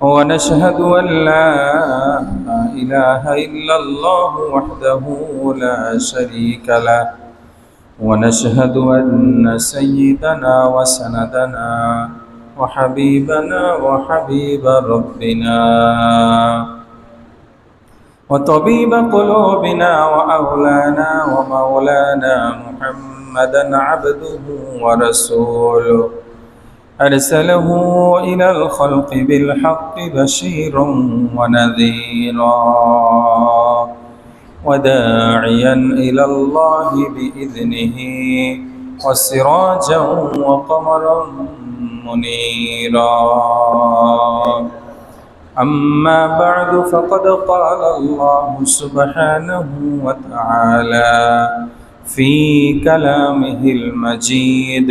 ونشهد أن لا إله إلا الله وحده لا شريك له. ونشهد أن سيدنا وسندنا وحبيبنا وحبيب ربنا وطبيب قلوبنا وأولانا ومولانا محمدا عبده ورسوله. أرسله إلى الخلق بالحق بشيرا ونذيرا وداعيا إلى الله بإذنه وسراجا وقمرا منيرا. أما بعد فقد قال الله سبحانه وتعالى في كلامه المجيد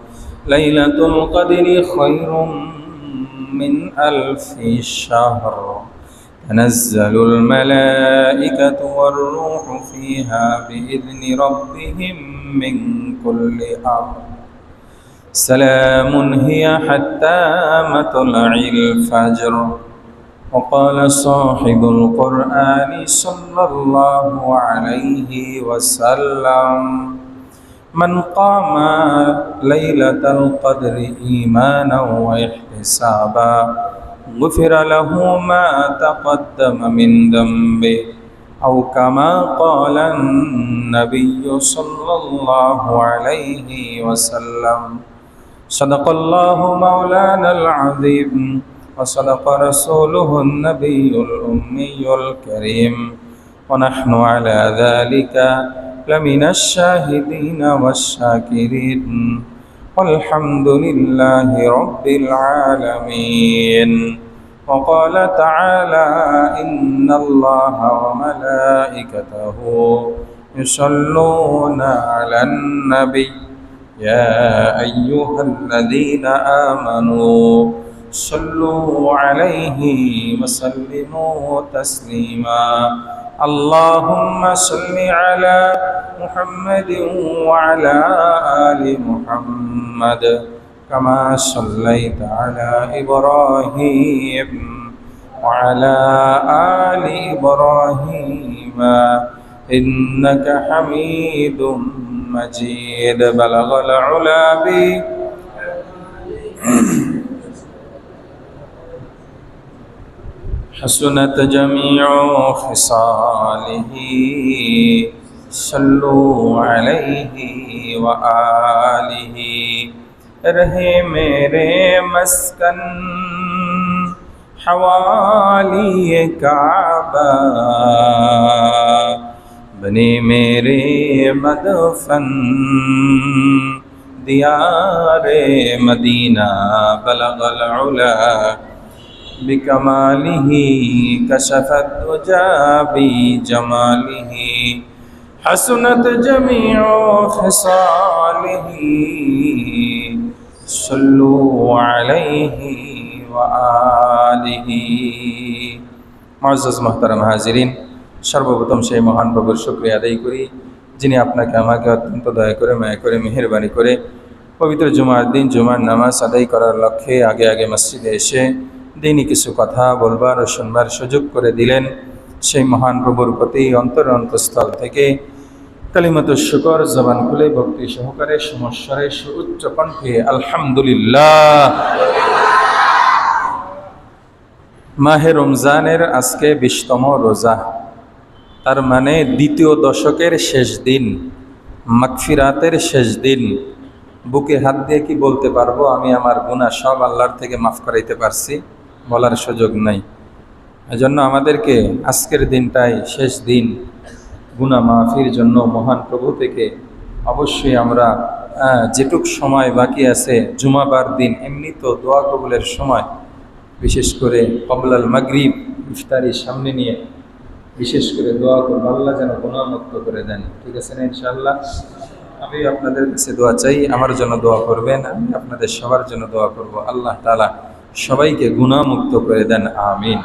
ليلة القدر خير من ألف شهر تنزل الملائكة والروح فيها بإذن ربهم من كل أمر سلام هي حتى مطلع الفجر وقال صاحب القرآن صلى الله عليه وسلم من قام ليلة القدر إيمانا وإحتسابا غفر له ما تقدم من ذنبه أو كما قال النبي صلى الله عليه وسلم. صدق الله مولانا العظيم وصدق رسوله النبي الأمي الكريم. ونحن على ذلك لمن الشاهدين والشاكرين والحمد لله رب العالمين وقال تعالى إن الله وملائكته يصلون على النبي يا أيها الذين آمنوا صلوا عليه وسلموا تسليما اللهم صل على محمد وعلى آل محمد كما صليت على إبراهيم وعلى آل إبراهيم إنك حميد مجيد بلغ العلا بي حسنت جميع خصاله. صلوا عليه وآله. رہے میرے مسکن حوالی کعبہ. بنے میرے مدفن دیار مدینہ بلغ العلا. بكماله كشف الدجى بجماله حسنت جميع خصاله صلوا عليه وآله معزز محترم হাজিরিন সর্বপ্রথম সেই মহান প্রভুর শুক্রিয়া আদায় করি যিনি আপনাকে আমাকে অত্যন্ত দয়া করে মায়া করে মেহরবানি করে পবিত্র জুমার দিন জুমার নামাজ আদায় করার লক্ষ্যে আগে আগে মসজিদে এসে দিনই কিছু কথা বলবার ও শুনবার সুযোগ করে দিলেন। সেই মহান প্রভুর প্রতি অন্তর অন্তঃস্থল থেকে কালিমত শুকর, জবান খুলে ভক্তি সহকারে সমস্বরে সুউচ্চ কণ্ঠে, আলহামদুলিল্লাহ। মাহে রমজানের আজকে বিশতম রোজা। তার মানে দ্বিতীয় দশকের শেষ দিন, মাগফিরাতের শেষ দিন। বুকে হাত দিয়ে কি বলতে পারব? আমি আমার গুণা সব আল্লাহর থেকে মাফ করাইতে পারছি। বলার সুযোগ নাই। এজন্য আমাদেরকে আজকের দিনটাই শেষ দিন। গুণা মাফির জন্য মহান প্রভু থেকে অবশ্যই আমরা যেটুক সময় বাকি আছে, জুমাবার দিন এমনি তো দোয়া কবুলের সময়, বিশেষ করে কবলাল মাগরিব ইফতারি সামনে নিয়ে বিশেষ করে দোয়া করব, আল্লাহ যেন গুণামুক্ত করে দেন। ঠিক আছে না ইনশাআল্লাহ? আমি আপনাদের কাছে দোয়া চাই, আমার জন্য দোয়া করবেন, আমি আপনাদের সবার জন্য দোয়া করব। আল্লাহ তালা সবাইকে গুণামুক্ত করে দেন, আমিন।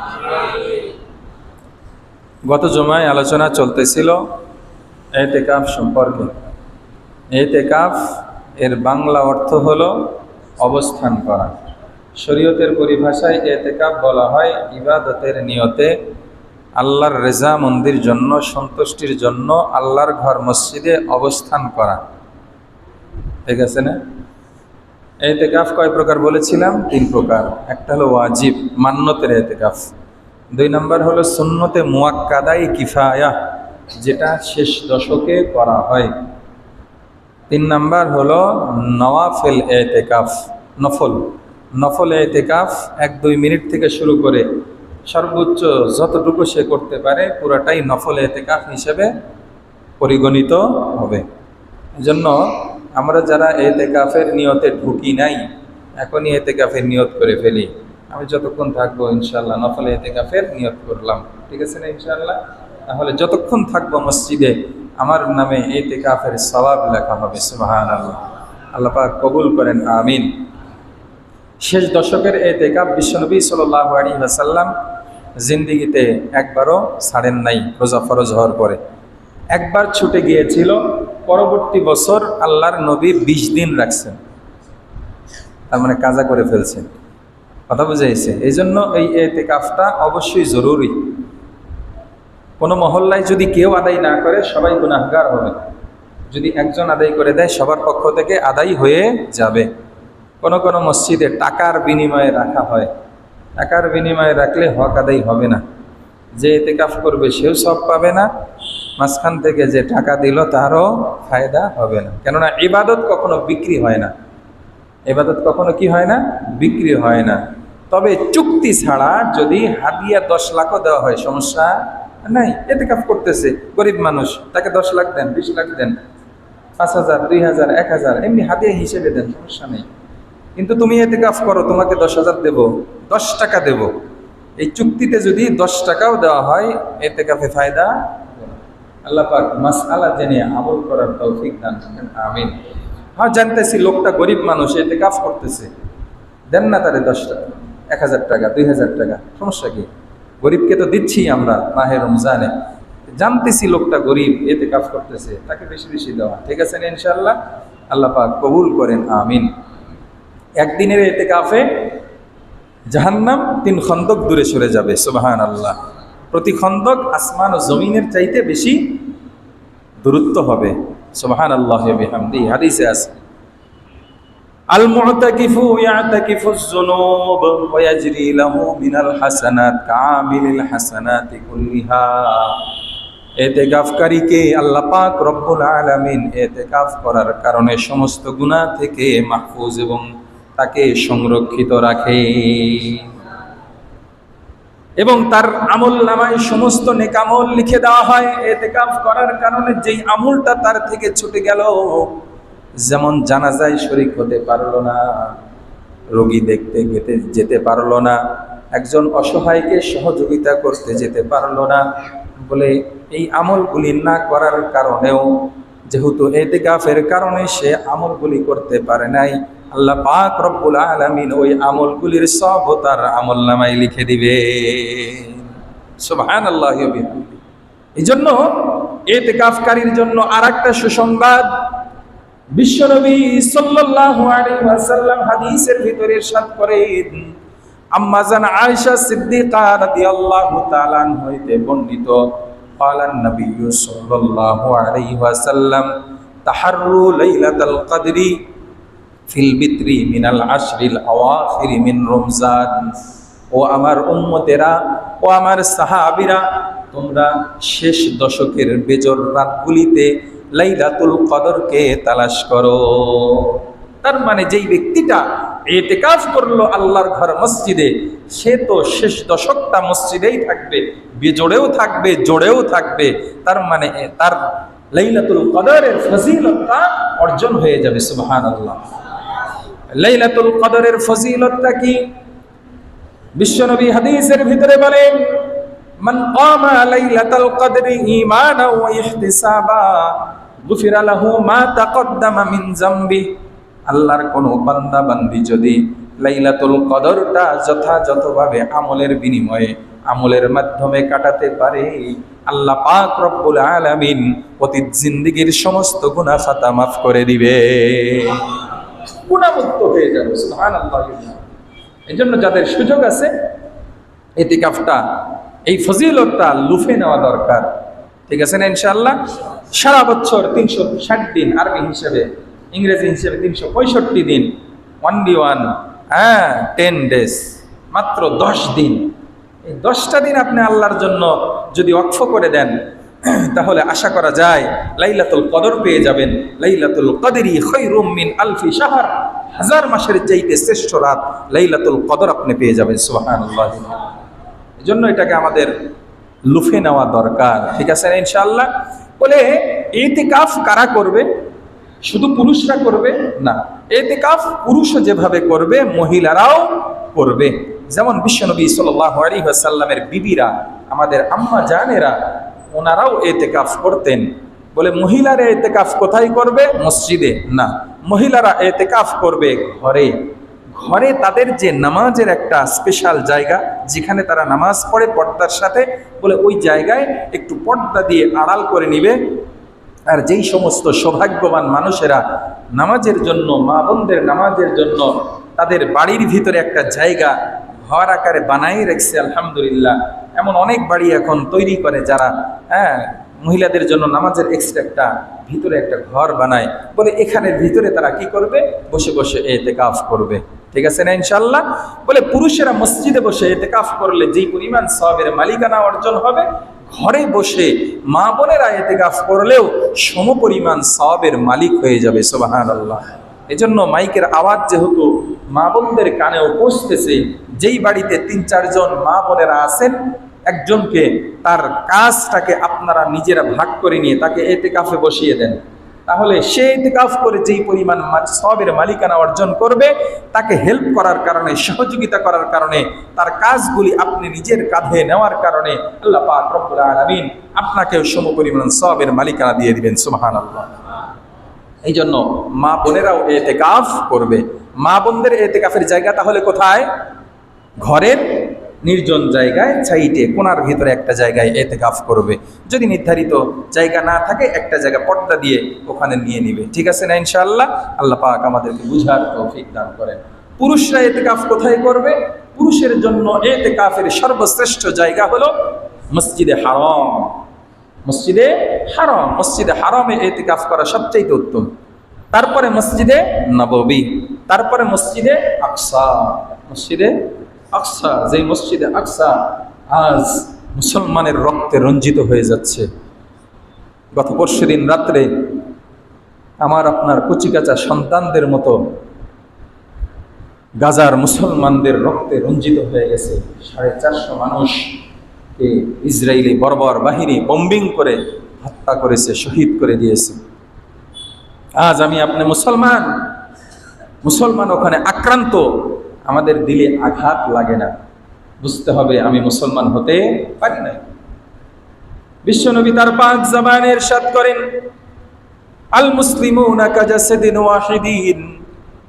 গত জমায় আলোচনা চলতেছিল এতেকাফ সম্পর্কে। এতেকাফ এর বাংলা অর্থ হলো অবস্থান করা। শরীয়তের পরিভাষায় এতেকাফ বলা হয় ইবাদতের নিয়তে আল্লাহর রেজা মন্দির জন্য, সন্তুষ্টির জন্য, আল্লাহর ঘর মসজিদে অবস্থান করা। ঠিক আছে না? এতেকাফ কয় প্রকার বলেছিলাম? তিন প্রকার। একটা হলো ওয়াজিব মান্যতের এতেকাফ। দুই নম্বর হলো সুন্নতে মুয়াক্কাদাই কিফায়া, যেটা শেষ দশকে করা হয়। তিন নাম্বার হলো নওয়াফেল এতেকাফ, নফল। নফল এতেকাফ এক দুই মিনিট থেকে শুরু করে সর্বোচ্চ যতটুকু সে করতে পারে, পুরাটাই নফল এতেকাফ হিসেবে পরিগণিত হবে। এজন্য আমরা যারা এতেকাফের নিয়তে ঢুকি নাই, এখনই এতেকাফের নিয়ত করে ফেলি। আমি যতক্ষণ থাকব ইনশাল্লাহ নফল এতেকাফের নিয়ত করলাম। ঠিক আছে না ইনশাল্লাহ তাহলে যতক্ষণ থাকব মসজিদে, আমার নামে এতেকাফের সবাব লেখা হবে সুবাহান আল্লাহ আল্লাহ পাক কবুল করেন, আমিন। শেষ দশকের এতেকাফ বিশ্বনবী সাল্লাহ আলী আসাল্লাম জিন্দিগিতে একবারও ছাড়েন নাই, রোজা ফরজ হওয়ার পরে। একবার ছুটে গিয়েছিল পরবর্তী বছর আল্লাহর নবী বিশ দিন রাখছেন। তার মানে কাজা করে ফেলছেন। কথা বুঝাইছে এই জন্য এই এতে কাফটা অবশ্যই জরুরি। কোনো মহল্লায় যদি কেউ আদায় না করে, সবাই গুনাহগার হবে। যদি একজন আদায় করে দেয়, সবার পক্ষ থেকে আদায় হয়ে যাবে। কোনো কোনো মসজিদে টাকার বিনিময়ে রাখা হয়। টাকার বিনিময়ে রাখলে হক আদায় হবে না। যে এতেকাফ করবে সেও সব পাবে না। মাঝখান থেকে যে টাকা দিল তারও ফায়দা হবে না। কেননা ইবাদত কখনো বিক্রি হয় না। এবাদত কখনো কি হয় না? বিক্রি হয় না। তবে চুক্তি ছাড়া যদি হাদিয়া দশ লাখও দেওয়া হয়, সমস্যা নাই। এতে কাপ করতেছে, গরিব মানুষ, তাকে দশ লাখ দেন, বিশ লাখ দেন, পাঁচ হাজার, দুই হাজার, এক হাজার, এমনি হাদিয়া হিসেবে দেন, সমস্যা নেই। কিন্তু তুমি এতে কাফ করো, তোমাকে দশ হাজার দেবো, দশ টাকা দেব। এই চুক্তিতে যদি দশ টাকাও দেওয়া হয় এতে কাফে ফায়দা আল্লাহ পাক মাস আলা জেনে আমল করার তৌফিক দান আমিন। হ্যাঁ জানতেছি লোকটা গরিব মানুষ এতে কাজ করতেছে। দেন না তারে দশ টাকা, এক হাজার টাকা, দুই হাজার টাকা, সমস্যা কি? গরিবকে তো দিচ্ছি আমরা মাহের রমজানে। জানতেছি লোকটা গরিব এতে কাজ করতেছে, তাকে বেশি বেশি দেওয়া। ঠিক আছে না ইনশাল্লাহ আল্লাহ পাক কবুল করেন, আমিন। একদিনের এতে কাফে জাহান্নাম তিন খন্দক দূরে সরে যাবে সুবাহান আল্লাহ প্রতি খন্দক আসমান ও জমিনের চাইতে বেশি দূরত্ব হবে সুবাহান আল্লাহ বিহামদি হাদিসে আছে المعتكف يعتكف الذنوب ويجري له من الحسنات كعامل الحسنات كلها এতেকাফকারীকে আল্লাহ পাক রব্বুল আলামিন এতেকাফ করার কারণে সমস্ত গুনাহ থেকে মাহফুজ এবং তাকে সংরক্ষিত রাখে। এবং তার আমল নামায় সমস্ত নেকামল লিখে দেওয়া হয়। এতেকাফ করার কারণে যেই আমলটা তার থেকে ছুটে গেল, যেমন জানাজায় শরিক হতে পারল না, রোগী দেখতে যেতে যেতে পারল না, একজন অসহায়কে সহযোগিতা করতে যেতে পারল না বলে এই আমলগুলি না করার কারণেও, যেহেতু এতেকাফের কারণে সে আমলগুলি করতে পারে নাই আল্লাহ পাক রব্বুল আলামিন ওই আমলগুলির সব তার আমল নামায় লিখে দিবে সুবহান আল্লাহ এই জন্য এতেকাফকারীর জন্য আর একটা সুসংবাদ বিশ্বনবী সাল্লাল্লাহু আলাইহি ওয়াসাল্লাম হাদিসের ভিতরে ইরশাদ করেন আম্মাজান আয়েশা সিদ্দিকা রাদিয়াল্লাহু তাআলা হইতে বর্ণিত قال النبي صلى الله عليه وسلم تحروا ليلة القدر ফিল বিত্রি মিনাল আশরিল আওয়া ফিরি মিন রমজান। ও আমার উম্মতেরা, ও আমার সাহাবিরা, তোমরা শেষ দশকের বেজর রাতগুলিতে লাইলাতুল কদরকে তালাশ করো। তার মানে যেই ব্যক্তিটা এতেকাফ করল আল্লাহর ঘর মসজিদে, সে তো শেষ দশকটা মসজিদেই থাকবে, বেজোড়েও থাকবে, জোড়েও থাকবে। তার মানে তার লাইলাতুল কদরের ফজিলতা অর্জন হয়ে যাবে, সুবহানাল্লাহ। লাইলাতুল কদরের ফজিলতটা কি? বিশ্বনবী হাদিসের ভিতরে বলেন, মান কামা লাইলাতাল কদরি ঈমানাও ওয়া ইহতিসাবা, গুফিরা লাহু মা তাকদ্দামা মিন যামবি আল্লাহর কোন বান্দা বান্দি যদি লাইলাতুল কদরটা যথাযথভাবে আমলের বিনিময়ে আমলের মাধ্যমে কাটাতে পারে, আল্লাহ পাক রব্বুল আলামিন অতীত জিন্দিগির সমস্ত গুনাহ খাতা মাফ করে দিবে। গুণামুক্ত হয়ে যাবে, সুবহানাল্লাহ। এই জন্য যাদের সুযোগ আছে এতিকাফটা এই ফজিলতটা লুফে নেওয়া দরকার। ঠিক আছে না, ইনশাআল্লাহ? সারা বছর তিনশো ষাট দিন আরবি হিসেবে, ইংরেজি হিসেবে তিনশো পঁয়ষট্টি দিন ওয়ান ডি ওয়ান হ্যাঁ টেন ডেজ মাত্র দশ দিন। এই দশটা দিন আপনি আল্লাহর জন্য যদি অক্ষ করে দেন তাহলে আশা করা যায় লাইলাতুল কদর পেয়ে যাবেন। লাইলাতুল কদরি খৈরুম মিন আলফি শাহর। হাজার মাসের চাইতে শ্রেষ্ঠ রাত লাইলাতুল কদর আপনি পেয়ে যাবেন, সুবহানাল্লাহ। জন্য এটাকে আমাদের লুফে নেওয়া দরকার। ঠিক আছে ইনশাআল্লাহ? বলে এতেকাফ কারা করবে? শুধু পুরুষরা করবে? না। এতেকাফ পুরুষও যেভাবে করবে, মহিলারাও করবে। যেমন বিশ্বনবী সাল্লাল্লাহু আলাইহি ওয়াসাল্লামের বিবিরা, আমাদের আম্মা জানেরা ওনারাও এতেকাফ করতেন। বলে, মহিলারা এতেকাফ কোথায় করবে? মসজিদে। না, মহিলারা এতেকাফ করবে ঘরে। ঘরে তাদের যে নামাজের একটা স্পেশাল জায়গা, যেখানে তারা নামাজ পড়ে পর্দার সাথে, বলে, ওই জায়গায় একটু পর্দা দিয়ে আড়াল করে নিবে। আর যেই সমস্ত সৌভাগ্যবান মানুষেরা নামাজের জন্য, মা বোনদের নামাজের জন্য তাদের বাড়ির ভিতরে একটা জায়গা ঘর আকারে বানাই রেখেছে, আলহামদুলিল্লাহ। এমন অনেক বাড়ি এখন তৈরি করে যারা হ্যাঁ মহিলাদের জন্য নামাজের এক্সট্রা একটা ভিতরে একটা ঘর বানায়। বলে এখানের ভিতরে তারা কি করবে? বসে বসে এতে কাফ করবে। ঠিক আছে না ইনশাল্লাহ বলে পুরুষেরা মসজিদে বসে এতে কাফ করলে যেই পরিমাণ সবের মালিকানা অর্জন হবে, ঘরে বসে মা বোনেরা এতে কাফ করলেও সম পরিমাণ সবের মালিক হয়ে যাবে সোবাহান আল্লাহ এজন্য মাইকের আওয়াজ যেহেতু মা বোনদের কানেও পৌঁছতেছে যেই বাড়িতে তিন চারজন মা বোনেরা আছেন, একজনকে তার কাজটাকে আপনারা নিজেরা ভাগ করে নিয়ে তাকে এতে কাফে বসিয়ে দেন। তাহলে সে এতেকাফ করে যেই পরিমাণ সবের মালিকানা অর্জন করবে, তাকে হেল্প করার কারণে, সহযোগিতা করার কারণে, তার কাজগুলি আপনি নিজের কাঁধে নেওয়ার কারণে আল্লাহ পাক রব্বুল আলামিন আপনাকেও সম পরিমাণ সবের মালিকানা দিয়ে দিবেন, সুবহানাল্লাহ। এই জন্য মা বোনেরাও এতেকাফ করবে। মা বোনদের এতেকাফের জায়গা তাহলে কোথায়? ঘরের নির্জন জায়গায় সাইটে কোনার ভিতরে একটা জায়গায় এতেকাফ করবে। যদি নির্ধারিত জায়গা না থাকে, একটা জায়গা পর্দা দিয়ে ওখানে নিয়ে নিবে। ঠিক আছে না ইনশাআল্লাহ? আল্লাহ পাক আমাদেরকে বুঝার তৌফিক দান করেন। পুরুষরা এতেকাফ কোথায় করবে? পুরুষের জন্য এতেকাফের সর্বশ্রেষ্ঠ জায়গা হলো মসজিদে হারম। মসজিদে হারম। মসজিদে হারমে এতেকাফ করা সবচেয়ে উত্তম। তারপরে মসজিদে নববী, তারপরে মসজিদে আকসা। মসজিদে আকসা, যেই মসজিদে আকসা আজ মুসলমানের রক্তে রঞ্জিত হয়ে যাচ্ছে। গত পরশু দিন রাত্রে আমার আপনার কচিকাচা সন্তানদের মতো গাজার মুসলমানদের রক্তে রঞ্জিত হয়ে গেছে। সাড়ে চারশো মানুষ ইসরায়েলি বর্বর বাহিনী বম্বিং করে, হত্যা করেছে, শহীদ করে দিয়েছে। আজ আমি আপনি মুসলমান। মুসলমান ওখানে আক্রান্ত। আমাদের দিলে আঘাত লাগে না। বুঝতে হবে আমি মুসলমান হতে পারি না বিশ্বনবী তার পাঁচ জাবানের সাত করেন, আল মুসলিমুনা কাজাসাদিন ওয়াহিদিন,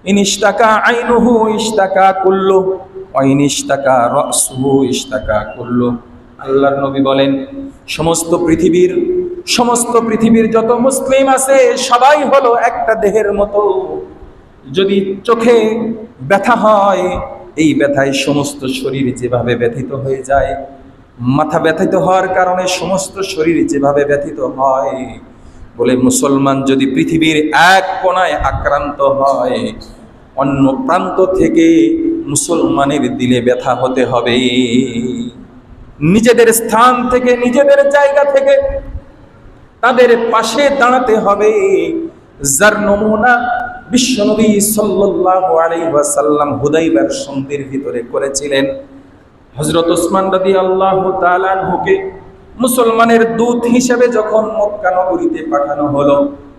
ইন ইশতাকা আইনুহু ইশতাকা কুল্লু ওয়া ইন ইশতাকা রাসুহু ইশতাকা কুল্লু আল্লাহর নবী বলেন, সমস্ত পৃথিবীর সমস্ত পৃথিবীর যত মুসলিম আছে, সবাই হলো একটা দেহের মতো। যদি চোখে ব্যথা হয়, এই ব্যথায় সমস্ত শরীর যেভাবে ব্যথিত হয়ে যায়, মাথা ব্যথিত হওয়ার কারণে সমস্ত শরীর যেভাবে ব্যথিত হয়, বলে মুসলমান যদি পৃথিবীর এক কোনায় আক্রান্ত হয়, অন্য প্রান্ত থেকে মুসলমানের দিলে ব্যথা হতে হবে। নিজেদের স্থান থেকে, নিজেদের জায়গা থেকে তাদের পাশে দাঁড়াতে হবে। যার নমুনা বিশ্বনবী সাল্লাল্লাহু আলাইহি হুদাইবার সন্ধির ভিতরে করেছিলেন। হযরত ওসমান রাদিয়াল্লাহু তাআলা আনহুকে মুসলমানের দূত হিসেবে যখন মক্কা নগরীতে পাঠানো হলো,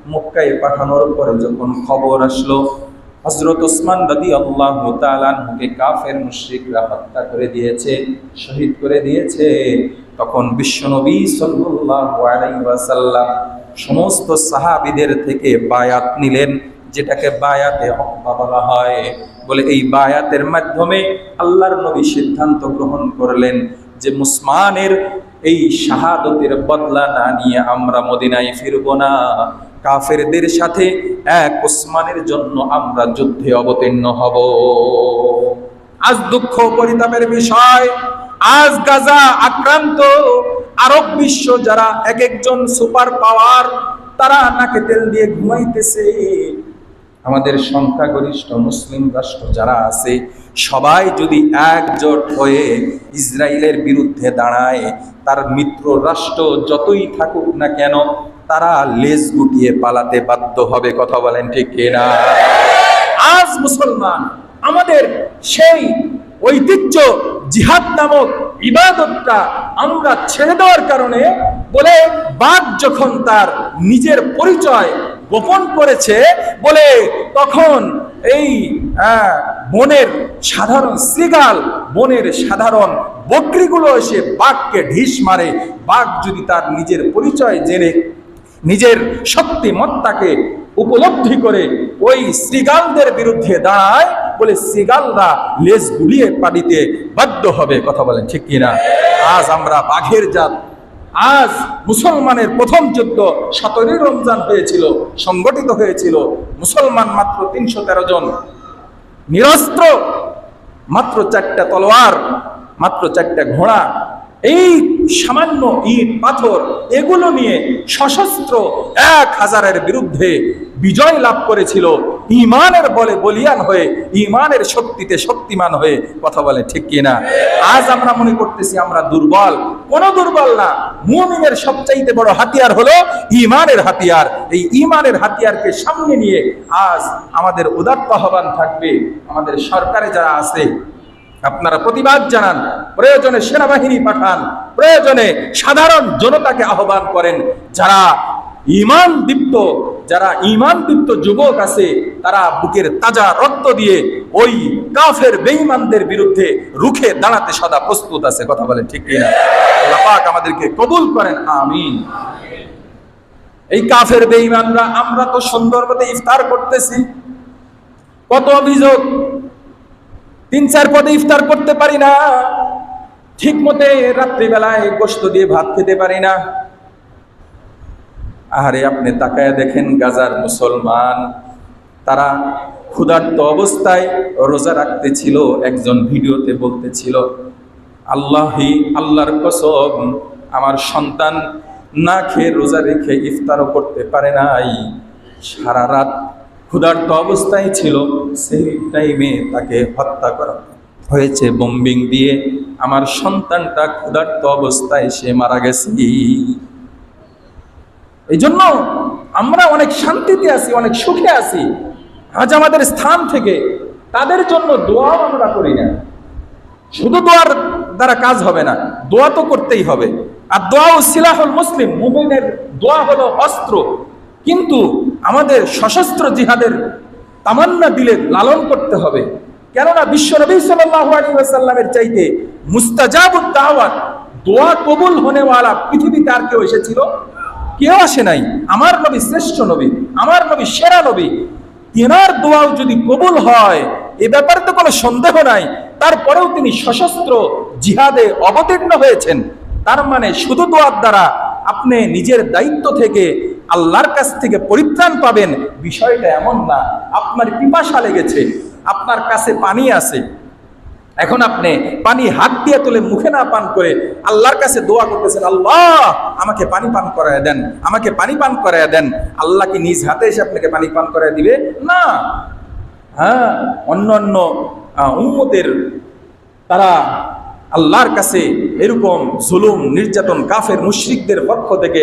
মক্কায় পাঠানোর পরে যখন খবর আসলো হযরত ওসমান রাদিয়াল্লাহু তাআলা আনহুকে কাফের মুশরিকরা হত্যা করে দিয়েছে, শহীদ করে দিয়েছে। তখন বিশ্বনবী ওয়াসাল্লাম সমস্ত সাহাবিদের থেকে বায়াত নিলেন, যেটাকে বায়াতে হকবা বলা হয়। বলে এই বায়াতের মাধ্যমে আল্লাহর নবী সিদ্ধান্ত গ্রহণ করলেন যে মুসমানের এই শাহাদতের বদলা না নিয়ে আমরা মদিনায় ফিরব না। কাফেরদের সাথে এক ওসমানের জন্য আমরা যুদ্ধে অবতীর্ণ হব। আজ দুঃখ পরিতাপের বিষয়। আজ গাজা আক্রান্ত আরব বিশ্ব যারা এক একজন সুপার পাওয়ার, তারা নাকে তেল দিয়ে ঘুমাইতেছে। আমাদের সংখ্যাগরিষ্ঠ মুসলিম রাষ্ট্র যারা আছে, সবাই যদি একজোট হয়ে ইসরায়েলের বিরুদ্ধে দাঁড়ায়, তার মিত্র রাষ্ট্র যতই থাকুক না কেন তারা লেজ গুটিয়ে পালাতে বাধ্য হবে, কথা বলেন ঠিক কিনা? আজ মুসলমান আমাদের সেই ঐতিহ্য জিহাদ নামক ইবাদতটা আমরা ছেড়ে দেওয়ার কারণে বলে বাঘ যখন তার নিজের পরিচয় গোপন করেছে, বলে তখন এই বনের সাধারণ শ্রীগাল বনের সাধারণ বকরিগুলো এসে বাঘকে ঢিস মারে। বাঘ যদি তার নিজের পরিচয় জেনে নিজের শক্তিমত্তাকে উপলব্ধি করে ওই শ্রীগালদের বিরুদ্ধে দাঁড়ায় বলে শ্রীগালরা লেজ গুলিয়ে পানিতে বাধ্য হবে, কথা বলেন ঠিক কিনা? আজ আমরা বাঘের জাত, আজ মুসলমানের প্রথম যুদ্ধ, সতেরোই রমজান হয়েছিল, সংগঠিত হয়েছিল, মুসলমান মাত্র তিনশো তেরো জন। নিরস্ত্র, মাত্র চারটা তলোয়ার, মাত্র চারটা ঘোড়া এই সামান্য ইট, পাথর, এগুলো নিয়ে সশস্ত্র এক হাজারের বিরুদ্ধে বিজয় লাভ করেছিল। ইমানের বলে বলিয়ান হয়ে, ইমানের শক্তিতে শক্তিমান হয়ে কথা বলে, ঠিক কিনা আজ আমরা মনে করতেছি আমরা দুর্বল। কোন দুর্বল না। মুমিনের সবচাইতে বড় হাতিয়ার হলো ইমানের হাতিয়ার। এই ইমানের হাতিয়ারকে সামনে নিয়ে আজ আমাদের উদাত্ত আহ্বান থাকবে। আমাদের সরকারে যারা আছে আপনারা প্রতিবাদ জানান, প্রয়োজনে সেনাবাহিনী পাঠান, প্রয়োজনে সাধারণ জনতাকে আহ্বান করেন। যারা ইমান দীপ্ত, যারা ইমান দীপ্ত যুবক আছে, তারা বুকের তাজা রক্ত দিয়ে ওই কাফের বেঈমানদের বিরুদ্ধে রুখে দাঁড়াতে সদা প্রস্তুত আছে। কথা বলেন ঠিক কিনা? পাক আমাদেরকে কবুল করেন, আমিন। এই কাফের বেঈমানরা, আমরা তো সুন্দর মতো ইফতার করতেছি। কত অভিযোগ তিন চার পদে ইফতার করতে পারি না। ঠিক মতে রাত্রিবেলায় গোস্ত দিয়ে ভাত খেতে পারি না। আহারে, আপনি তাকায় দেখেন গাজার মুসলমান। তারা ক্ষুধার্ত অবস্থায় রোজা রাখতে ছিল একজন ভিডিওতে বলতেছিল, আল্লাহি, আল্লাহর কসম, আমার সন্তান না খেয়ে রোজা রেখে ইফতারও করতে পারে নাই। সারা রাত ক্ষুধার্ত অবস্থায় ছিল সেই টাইমে তাকে হত্যা করা হয়েছে। বোম্বিং দিয়ে আমার সন্তানটা ক্ষুধার্ত অবস্থায় সে মারা গেছে। এই জন্য আমরা অনেক শান্তিতে আছি, অনেক সুখে আছি। আজ আমাদের স্থান থেকে তাদের জন্য দোয়াও আমরা করি না। শুধু দোয়ার দ্বারা কাজ হবে না, দোয়া তো করতেই হবে। আর দোয়া ও সিলাহুল মুসলিম, মুমিনের দোয়া হলো অস্ত্র। কিন্তু সশস্ত্র জিহাদের তামান্না দিলে লালন করতে হবে। কেননা বিশ্ব নবী ওয়াসাল্লামের চাইতে মুস্তাজাবুদ দাওয়াত, দোয়া কবুল হনেওয়ালা পৃথিবীতে আর কেউ এসেছিল? কেউ আসে নাই। আমার নবী শ্রেষ্ঠ নবী, আমার নবী সেরা নবী। তেনার দোয়াও যদি কবুল হয়, এ ব্যাপারে তো কোনো সন্দেহ নাই। তারপরেও তিনি সশস্ত্র জিহাদে অবতীর্ণ হয়েছেন। তার মানে শুধু দোয়ার দ্বারা আপনি নিজের দায়িত্ব থেকে আল্লাহর কাছ থেকে পরিত্রাণ পাবেন। বিষয়টা এমন না। আপনার পিপাসা লেগেছে আপনার কাছে পানি আছে। এখন আপনি পানি হাত দিয়ে তুলে মুখে না পান করে আল্লাহর কাছে দোয়া করতেছেন আল্লাহ আমাকে পানি পান করায় দেন আমাকে পানি পান করায় দেন। আল্লাহ কি নিজ হাতে এসে আপনাকে পানি পান করায় দিবে? না। হ্যাঁ অন্য অন্য আহ, উম্মতের তারা আল্লাহর কাছে এরকম জুলুম, নির্যাতন, কাফের, মুশরিকদের পক্ষ থেকে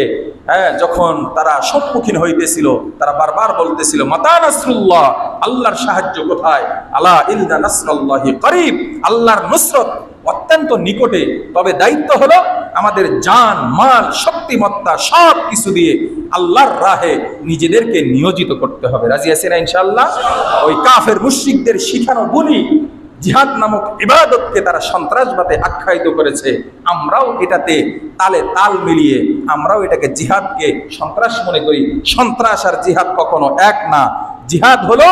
হ্যাঁ যখন তারা সম্মুখীন হইতেছিল, তারা বারবার বলতেছিল, মাতা নাসরুল্লাহ, আল্লাহর সাহায্য কোথায়? আল্লাহ ইল্লা নাসরুল্লাহি করিব। আল্লাহর নুসরত অত্যন্ত নিকটে। তবে দায়িত্ব হলো আমাদের জান, মাল, শক্তিমত্তা সব কিছু দিয়ে আল্লাহর রাহে নিজেদেরকে নিয়োজিত করতে হবে। রাজি আছেন ইনশাল্লাহ ওই কাফের, মুশরিকদের শিখানো বলি জিহাদ নামক ইবাদতকে তারা সন্ত্রাসবাদে আখ্যায়িত করেছে। আমরাও এটাতে তালে তাল মিলিয়ে আমরাও এটাকে জিহাদকে সন্ত্রাস মনে করি। সন্ত্রাস আর জিহাদ কখনো এক না। জিহাদ হলো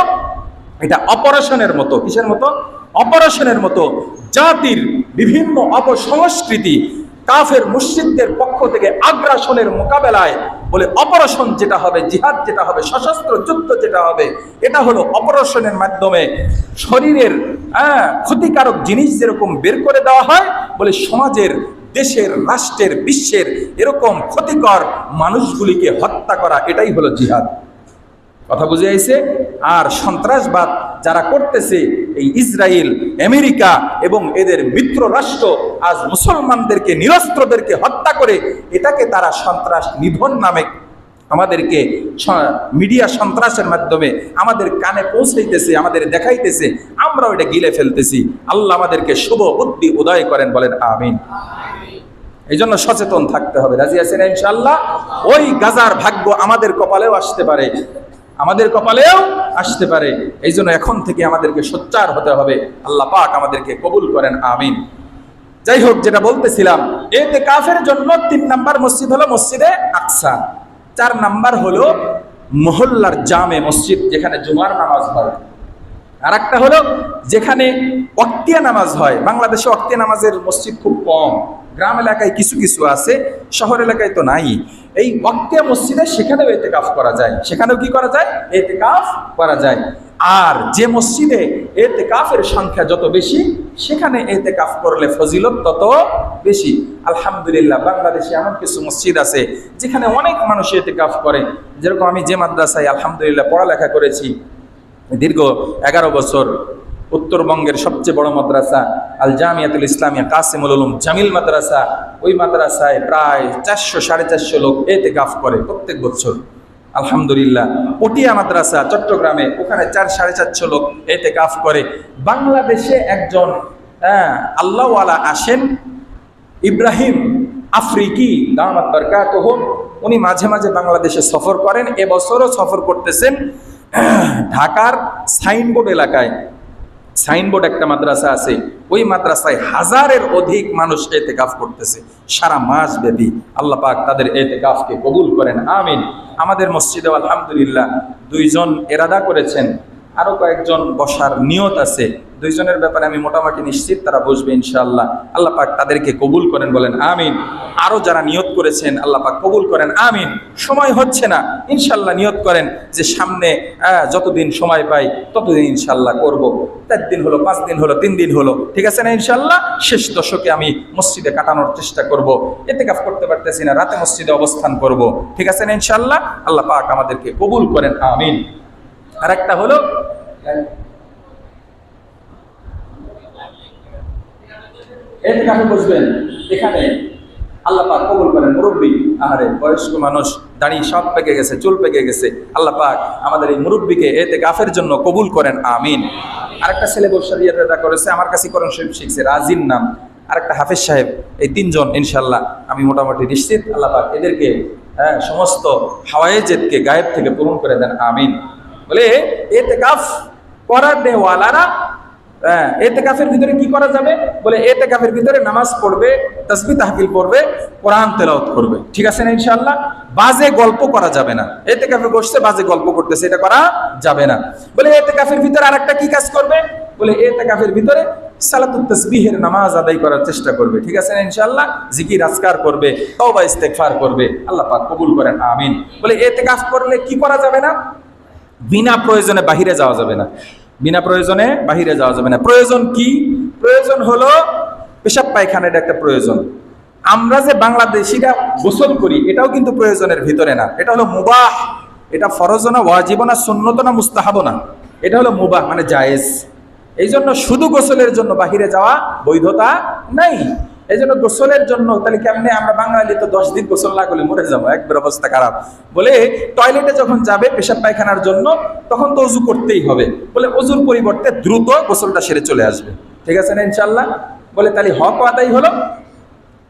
এটা অপারেশনের মতো। কিসের মতো? অপারেশনের মতো। জাতির বিভিন্ন অপসংস্কৃতি, কাফের মুসলিমদের পক্ষ থেকে আগ্রাসনের মোকাবেলায় বলে অপারেশন যেটা হবে জিহাদ যেটা হবে সশস্ত্র যুদ্ধ যেটা হবে এটা হলো অপারেশনের মাধ্যমে শরীরের হ্যাঁ, ক্ষতিকারক জিনিস যেরকম বের করে দেওয়া হয় বলে সমাজের দেশের রাষ্ট্রের বিশ্বের এরকম ক্ষতিকর মানুষগুলিকে হত্যা করা এটাই হলো জিহাদ। কথা বুঝে আইছে? আর সন্ত্রাসবাদ যারা করতেছে এই ইসরায়েল আমেরিকা এবং এদের মিত্র রাষ্ট্র আজ মুসলমানদেরকে, নিরস্ত্রদেরকে হত্যা করে এটাকে তারা সন্ত্রাস নিধন নামে আমাদেরকে মিডিয়া সন্ত্রাসের মাধ্যমে আমাদের কানে পৌঁছাইতেছে, আমাদের দেখাইতেছে, আমরাও এটা গিলে ফেলতেছি। আল্লাহ আমাদেরকে শুভ বুদ্ধি উদয় করেন, বলেন আমিন। এই জন্য সচেতন থাকতে হবে। রাজি আছেন ইনশাল্লাহ ওই গাজার ভাগ্য আমাদের কপালেও আসতে পারে। আমাদের কপালেও আসতে পারে। এই জন্য এখন থেকে আমাদেরকে সোচ্চার হতে হবে। আল্লাহ পাক আমাদেরকে কবুল করেন, আমিন। যাই হোক যেটা বলতেছিলাম, এতে কাফের জন্য তিন নাম্বার মসজিদ হলো মসজিদে আকসা। চার নাম্বার হলো মহল্লার জামে মসজিদ, যেখানে জুমার নামাজ হয়। আর একটা হলো যেখানে অক্তিয়া নামাজ হয়। বাংলাদেশে অক্তিয়া নামাজের মসজিদ খুব কম। গ্রাম এলাকায় কিছু কিছু আছে, শহর এলাকায় তো নাই। এই অক্তিয়া মসজিদে সেখানেও এতে কাফ করা যায়। সেখানেও কি করা যায়? এতে কাফ করা যায়। আর যে মসজিদে এতে কাফের সংখ্যা যত বেশি, সেখানে এতে কাফ করলে ফজিলত তত বেশি। আলহামদুলিল্লাহ, বাংলাদেশে এমন কিছু মসজিদ আছে, যেখানে অনেক মানুষ এতে কাফ করে। যেরকম আমি যে মাদ্রাসায় আলহামদুলিল্লাহ পড়ালেখা করেছি দীর্ঘ এগারো বছর উত্তরবঙ্গের সবচেয়ে বড় মাদ্রাসা আল জামিয়াতুল ইসলামিয়া কাসিমুল উলুম জামিল মাদ্রাসা। ওই মাদ্রাসায় প্রায় চারশো, সাড়ে চারশো লোক এতে গাফ করে প্রত্যেক বছর। আলহামদুলিল্লাহ। পটিয়া মাদ্রাসা চট্টগ্রামে ওখানে চার, সাড়ে চারশো লোক এতে গাফ করে। বাংলাদেশে একজন হ্যাঁ আল্লাহওয়ালা আসেন, ইব্রাহিম আফ্রিকি দামাত বরকাতহ উনি মাঝে মাঝে বাংলাদেশে সফর করেন। এবছরও সফর করতেছেন ঢাকার সাইনবোর্ড এলাকায়। সাইনবোর্ড একটা মাদ্রাসা আছে, ওই মাদ্রাসায় হাজারের অধিক মানুষ এতেকাফ করতেছে। সারা মাস ব্যাপী আল্লাহ পাক তাদের এতেকাফকে কবুল করেন, আমিন। আমাদের মসজিদে আলহামদুলিল্লাহ দুইজন এরাদা করেছেন আরও কয়েকজন বসার নিয়ত আছে। দুইজনের ব্যাপারে আমি মোটামুটি নিশ্চিত, তারা বসবে ইনশাআল্লাহ। আল্লাহ পাক তাদেরকে কবুল করেন, বলেন আমিন। আরও যারা নিয়ত করেছেন, আল্লাহ পাক কবুল করেন, আমিন। সময় হচ্ছে না ইনশাল্লাহ নিয়ত করেন যে সামনে যতদিন সময় পাই, ততদিন ইনশাল্লাহ করব। চার দিন হলো, পাঁচ দিন হলো, তিন দিন হলো, ঠিক আছে না ইনশাল্লাহ শেষ দশকে আমি মসজিদে কাটানোর চেষ্টা করব। এতে কাজ করতে পারতেছি না, রাতে মসজিদে অবস্থান করব, ঠিক আছে না ইনশাল্লাহ আল্লাহ পাক আমাদেরকে কবুল করেন, আমিন। আর একটা হলো বসবেন এখানে আল্লাহ পাক কবুল করেন, মুরব্বী, আহারে, বয়স্ক মানুষ দাঁড়িয়ে সব পেকে গেছে, চুল পেকে গেছে। আল্লাহ পাক আমাদের এই মুরব্বীকে এতে গাফের জন্য কবুল করেন, আমিন। আরেকটা ছেলে বর্ষারিয়া দাদা করেছে, আমার কাছে করণ শরীফ শিখছে রাজিন নাম। আরেকটা হাফেজ সাহেব, এই তিনজন ইনশাল্লাহ আমি মোটামুটি নিশ্চিত, আল্লাহ পাক এদেরকে হ্যাঁ সমস্ত হাওয়াইজেদকে গায়েব থেকে পূরণ করে দেন, আমিন। বলে এতে কাফ করার দেওয়ালারা হ্যাঁ এতে ভিতরে কি করা যাবে? বলে এতে কাফের ভিতরে নামাজ পড়বে তসবি তাহবিল পড়বে, কোরআন তেলাওত করবে। ঠিক আছে না ইনশাআল্লাহ? বাজে গল্প করা যাবে না। এতে কাফে বসছে, বাজে গল্প করতেছে, এটা করা যাবে না। বলে এতে কাফের ভিতরে আরেকটা কি কাজ করবে? বলে এতে কাফের ভিতরে সালাতুত তসবিহের নামাজ আদায় করার চেষ্টা করবে। ঠিক আছে না ইনশাআল্লাহ? জিকির, আজকার করবে, তওবা, ইস্তেগফার করবে। আল্লাহ পাক কবুল করেন, আমিন। বলে এতেকাফ করলে কি করা যাবে না? বিনা প্রয়োজনে বাহিরে যাওয়া যাবে না। বিনা প্রয়োজনে বাহিরে যাওয়া যাবে না। প্রয়োজন কি? প্রয়োজন হলো পেশাব পায়খানার একটা প্রয়োজন। আমরা যে বাংলাদেশিরা গোসল করি, এটাও কিন্তু প্রয়োজনের ভিতরে না। এটা হলো মুবাহ। এটা ফরজ না ওয়াজিব না সুন্নত না মুস্তাহাব না। এটা হলো মুবাহ মানে জায়েজ। এই জন্য শুধু গোসলের জন্য বাহিরে যাওয়া বৈধতা নাই। এই জন্য গোসলের জন্য তাহলে কেমনে আমরা বাঙালি তো দশ দিন গোসল না করলে মরে যাব? একবার অবস্থা খারাপ। বলে টয়লেটে যখন যাবে পেশাব পায়খানার জন্য, তখন তো অজু করতেই হবে। বলে অজুর পরিবর্তে দ্রুত গোসলটা সেরে চলে আসবে। ঠিক আছে না ইনশাল্লাহ বলে তাহলে হক আদায় হলো।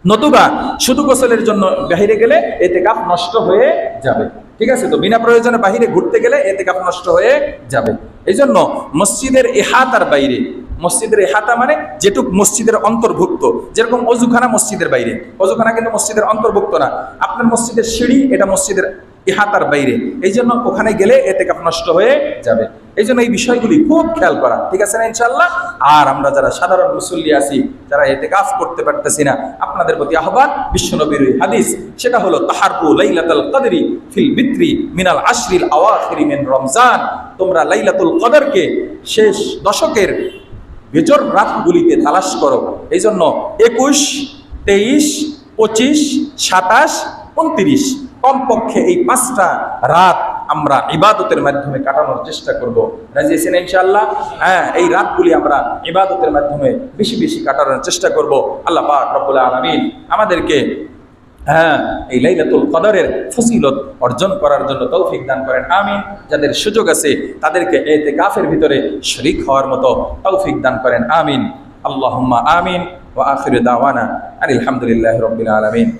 নতুবা শুধু গোসলের জন্য বাহিরে গেলে এতে কাপ নষ্ট হয়ে যাবে। ঠিক আছে তো? বিনা প্রয়োজনে বাহিরে ঘুরতে গেলে এতে কাপ নষ্ট হয়ে যাবে। এই জন্য মসজিদের এহাতার বাইরে, মসজিদের এহাতা মানে যেটুক মসজিদের অন্তর্ভুক্ত, যেরকম অজুখানা মসজিদের বাইরে। অজুখানা কিন্তু মসজিদের অন্তর্ভুক্ত না। আপনার মসজিদের সিঁড়ি, এটা মসজিদের ইহাতার বাইরে। এই জন্য ওখানে গেলে এতে কাপ নষ্ট হয়ে যাবে। এই জন্য এই বিষয়গুলি খুব খেয়াল করা। ঠিক আছে না ইনশাল্লাহ আর আমরা যারা সাধারণ মুসল্লি আছি, যারা এতে কাজ করতে পারতেছি না, আপনাদের প্রতি আহ্বান বিশ্বনবীর হাদিস। সেটা হলো তাহারু লাইলাতুল কদরি ফিল বিত্রি মিনাল আশরিল আওয়াখিরি মিন রমজান। তোমরা লাইলাতুল কদরকে শেষ দশকের বেজর রাতগুলিতে তালাশ করো। এই জন্য একুশ, তেইশ, পঁচিশ, সাতাশ উনত্রিশ, কমপক্ষে এই পাঁচটা রাত আমরা ইবাদতের মাধ্যমে কাটানোর চেষ্টা করব। রাজি আছেন ইনশাআল্লাহ? হ্যাঁ এই রাতগুলি আমরা ইবাদতের মাধ্যমে বেশি বেশি কাটানোর চেষ্টা করব। আল্লাহ পাক রব্বুল আলামিন আমাদেরকে হ্যাঁ এই লাইলাতুল কদরের ফজিলত অর্জন করার জন্য তৌফিক দান করেন। আমিন। যাদের সুযোগ আছে, তাদেরকে এতে কাফের ভিতরে শরিক হওয়ার মতো তৌফিক দান করেন। আমিন। আল্লাহুম্মা আমিন। ওয়া আখিরু দাওয়ানা আলহামদুলিল্লাহি রাব্বিল আলামিন।